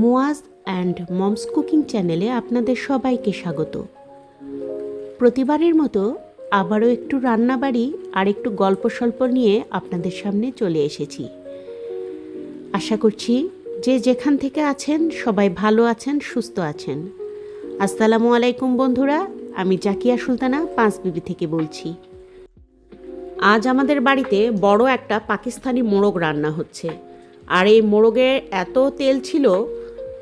Muaz and moms cooking চ্যানেলে আপনাদের সবাইকে স্বাগত। প্রতিবারের মতো আবারও একটু রান্নাবাড়ি আর একটু গল্প স্বল্প নিয়ে আপনাদের সামনে চলে এসেছি। আশা করছি যে যেখান থেকে আছেন, সবাই ভালো আছেন, সুস্থ আছেন। আসসালামু আলাইকুম বন্ধুরা, আমি জাকিয়া সুলতানা, পাঁচ বিবি থেকে বলছি। আজ আমাদের বাড়িতে বড় একটা পাকিস্তানি মোরগ রান্না হচ্ছে। আর এই মোরগের এত তেল ছিল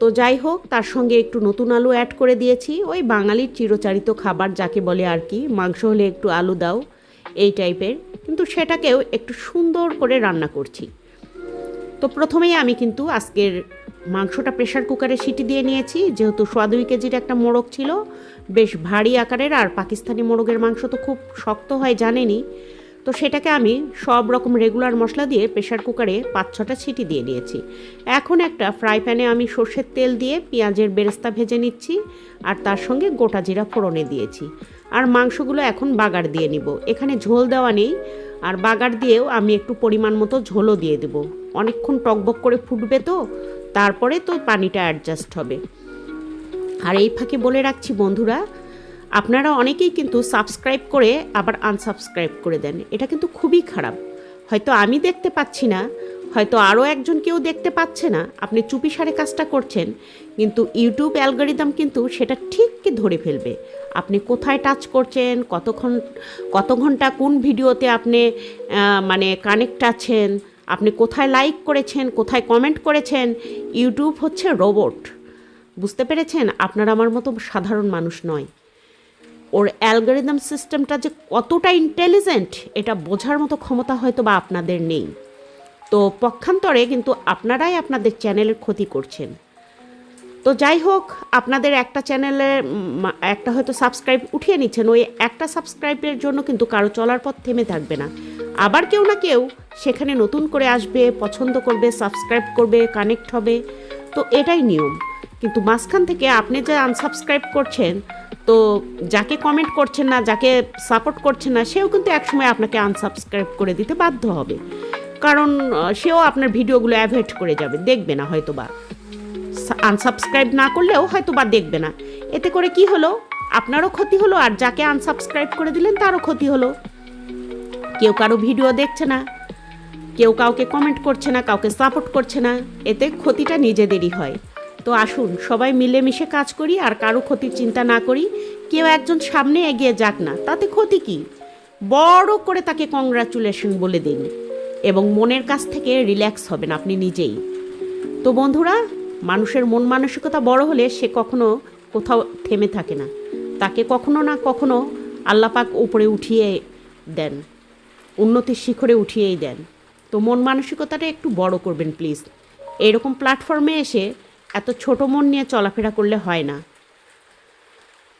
তো যাই হোক, তার সঙ্গে একটু নতুন আলু অ্যাড করে দিয়েছি। ওই বাঙালির চিরচারিত খাবার যাকে বলে আর কি, মাংস হলে একটু আলু দাও, এই টাইপের কিন্তু সেটাকেও একটু সুন্দর করে রান্না করছি। তো প্রথমেই আমি কিন্তু আজকের মাংসটা প্রেশার কুকারে সিটি দিয়ে নিয়েছি। যেহেতু সোয়া দুই কেজির একটা মোরগ ছিল, বেশ ভারী আকারের, আর পাকিস্তানি মোরগের মাংস তো খুব শক্ত হয়, জানেনি। তো সেটাকে আমি সব রকম রেগুলার মশলা দিয়ে প্রেশার কুকারে পাঁচ ছটা সিটি দিয়ে নিয়েছি এখন একটা ফ্রাই প্যানে আমি সর্ষের তেল দিয়ে পেঁয়াজের বেরেস্তা ভেজে নিচ্ছি আর তার সঙ্গে গোটা জিরা ফোড়নে দিয়েছি। আর মাংসগুলো এখন বাগার দিয়ে নিব। এখানে ঝোল দেওয়া নেই। আর বাগার দিয়েও আমি একটু পরিমাণ মতো ঝোলও দিয়ে দেবো। অনেকক্ষণ টকবক করে ফুটবে তো, তারপরে তো পানিটা অ্যাডজাস্ট হবে। আর এই ফাঁকে বলে রাখছি বন্ধুরা আপনারা অনেকেই কিন্তু সাবস্ক্রাইব করে আবার আনসাবস্ক্রাইব করে দেন। এটা কিন্তু খুবই খারাপ। হয়তো আমি দেখতে পাচ্ছি না, হয়তো আরও একজন কেউ দেখতে পাচ্ছে না, আপনি চুপি সারে কাজটা করছেন, কিন্তু ইউটিউব অ্যালগোরিদম কিন্তু সেটা ঠিক ধরে ফেলবে। আপনি কোথায় টাচ করছেন, কতক্ষণ, কত ঘণ্টা কোন ভিডিওতে আপনি মানে কানেক্ট আছেন, আপনি কোথায় লাইক করেছেন, কোথায় কমেন্ট করেছেন, ইউটিউব হচ্ছে রোবট বুঝতে পেরেছেন? আপনারা আমার মতো সাধারণ মানুষ নয়। ওর অ্যালগোরিদম সিস্টেমটা যে কতটা ইন্টেলিজেন্ট এটা বোঝার মতো ক্ষমতা হয়তো বা আপনাদের নেই। তো পক্ষান্তরে কিন্তু আপনারাই আপনাদের চ্যানেলের ক্ষতি করছেন। তো যাই হোক, আপনাদের একটা চ্যানেলে একটা হয়তো সাবস্ক্রাইব উঠিয়ে নিচ্ছেন, ওই একটা সাবস্ক্রাইবের জন্য কিন্তু কারও চলার পথ থেমে থাকবে না। আবার কেউ না কেউ সেখানে নতুন করে আসবে, পছন্দ করবে সাবস্ক্রাইব করবে কানেক্ট হবে। তো এটাই নিয়ম। কিন্তু মাঝখান থেকে আপনি যে আনসাবস্ক্রাইব করছেন, তো যাকে কমেন্ট করছেন না, যাকে সাপোর্ট করছেন না, সেও কিন্তু একসময় আপনাকে আনসাবস্ক্রাইব করে দিতে বাধ্য হবে। কারণ সেও আপনার ভিডিওগুলো অ্যাভয়েড করে যাবে, দেখবে না হয়তো বা আনসাবস্ক্রাইব না করলেও হয়তো বা দেখবে না। এতে করে কি হলো? আপনারও ক্ষতি হলো, আর যাকে আনসাবস্ক্রাইব করে দিলেন, তারও ক্ষতি হলো। কেউ কারও ভিডিও দেখছে না, কেউ কাউকে কমেন্ট করছে না, কাউকে সাপোর্ট করছে না, এতে ক্ষতিটা নিজেদেরই হয়। তো আসুন, সবাই মিলেমিশে কাজ করি আর কারও ক্ষতির চিন্তা না করি। কেউ একজন সামনে এগিয়ে যাক না, তাতে ক্ষতি কি? বড় করে তাকে কংগ্রাচুলেশন বলে দিন এবং মনের কাছ থেকে রিল্যাক্স হবেন আপনি নিজেই। তো বন্ধুরা, মানুষের মন মানসিকতা বড় হলে সে কখনো কোথাও থেমে থাকে না। তাকে কখনো না কখনো আল্লাপাক উপরে উঠিয়ে দেন, উন্নতির শিখরে উঠিয়েই দেন। তো মন মানসিকতাটা একটু বড় করবেন প্লিজ এরকম প্ল্যাটফর্মে এসে এত ছোট মন নিয়ে চলাফেরা করলে হয় না।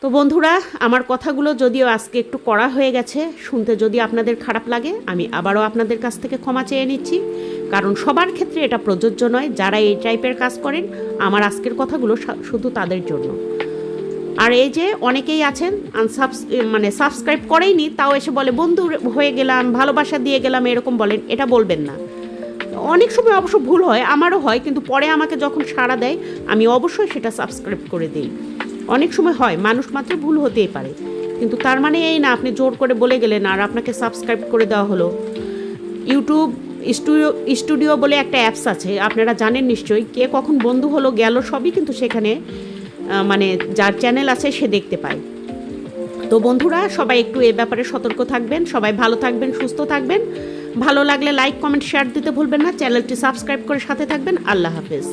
তো বন্ধুরা, আমার কথাগুলো যদিও আজকে একটু কড়া হয়ে গেছে, শুনতে যদি আপনাদের খারাপ লাগে, আমি আবারও আপনাদের কাছ থেকে ক্ষমা চেয়ে নিচ্ছি। কারণ সবার ক্ষেত্রে এটা প্রযোজ্য নয়, যারা এই টাইপের কাজ করেন, আমার আজকের কথাগুলো শুধু তাদের জন্য। আর এই যে অনেকেই আছেন আনসাবস মানে সাবস্ক্রাইব করেইনি, তাও এসে বলে, বন্ধু, হয়ে গেলাম, ভালোবাসা দিয়ে গেলাম, এরকম বলেন, এটা বলবেন না। অনেক সময় অবশ্য ভুল হয়, আমারও হয়, কিন্তু পরে আমাকে যখন সাড়া দেয়, আমি অবশ্যই সেটা সাবস্ক্রাইব করে দিই। অনেক সময় হয়, মানুষ মাত্র ভুল হতেই পারে। কিন্তু তার মানে এই না, আপনি জোর করে বলে গেলেন, আর আপনাকে সাবস্ক্রাইব করে দেওয়া হলো। ইউটিউব স্টুডিও স্টুডিও বলে একটা অ্যাপস আছে, আপনারা জানেন নিশ্চয়ই, কে কখন বন্ধু হলো, গেল সবই কিন্তু সেখানে মানে যার চ্যানেল আছে সে দেখতে পায়। তো বন্ধুরা, সবাই একটু এ ব্যাপারে সতর্ক থাকবেন, সবাই ভালো থাকবেন, সুস্থ থাকবেন। ভালো লাগলে লাইক কমেন্ট শেয়ার দিতে ভুলবেন না। চ্যানেলটি সাবস্ক্রাইব করে সাথে থাকবেন। আল্লাহ হাফেজ।